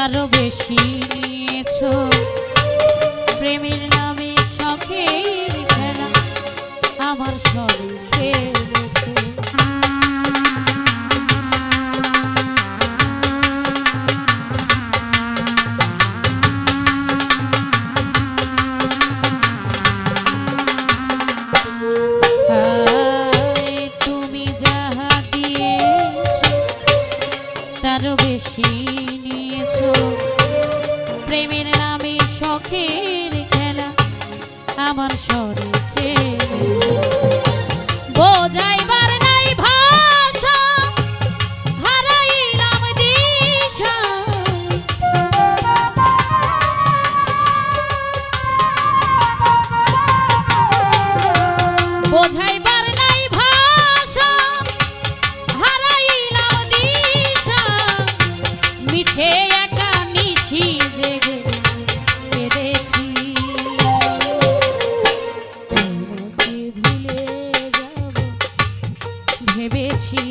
তারও বেশি নিয়েছ। প্রেমের নামে শখের খেলা আমার শরীর বেছি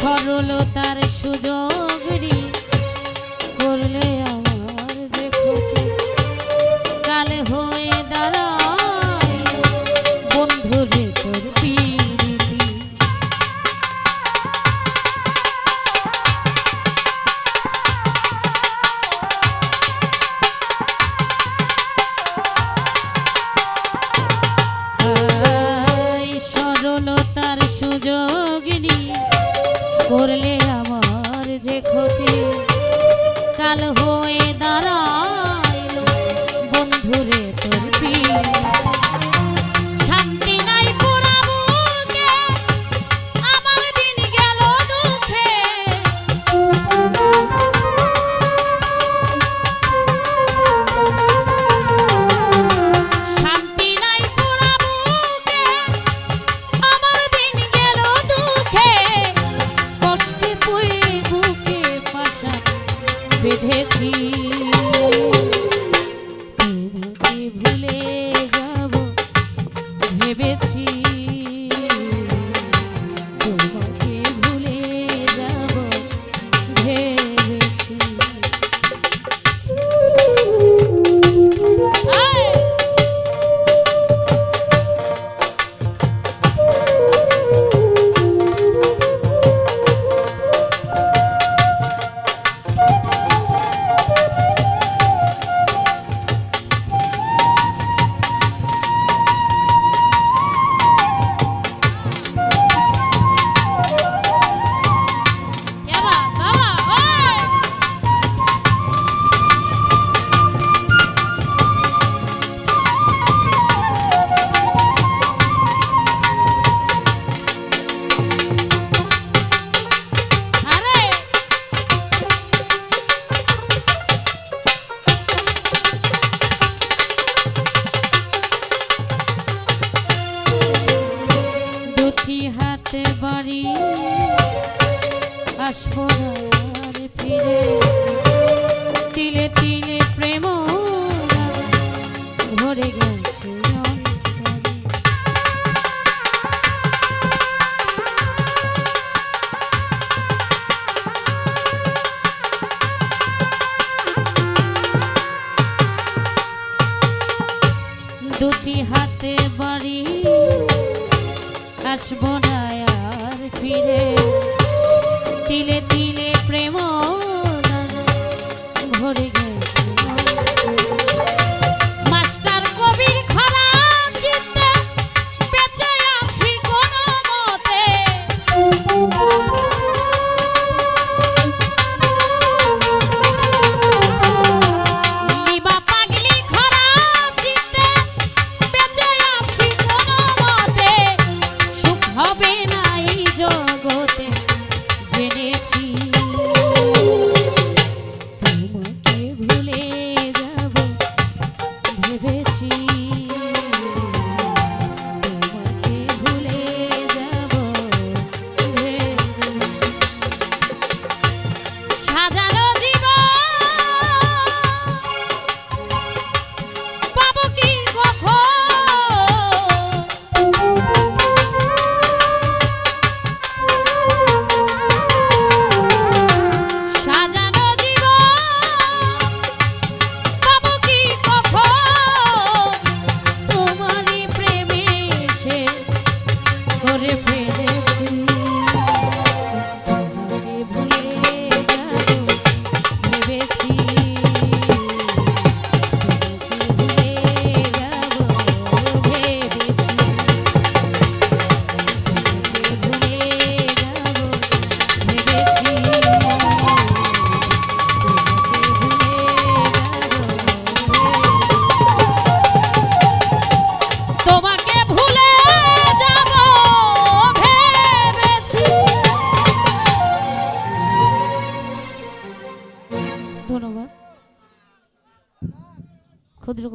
সরলতার সুযোগ করলে আমার যে ক্ষতি? কাল হয়ে দাঁড়াইল বন্ধুরে দুটি হাতে বাড়ি আসব না আর ফিরে। তিলে তিলে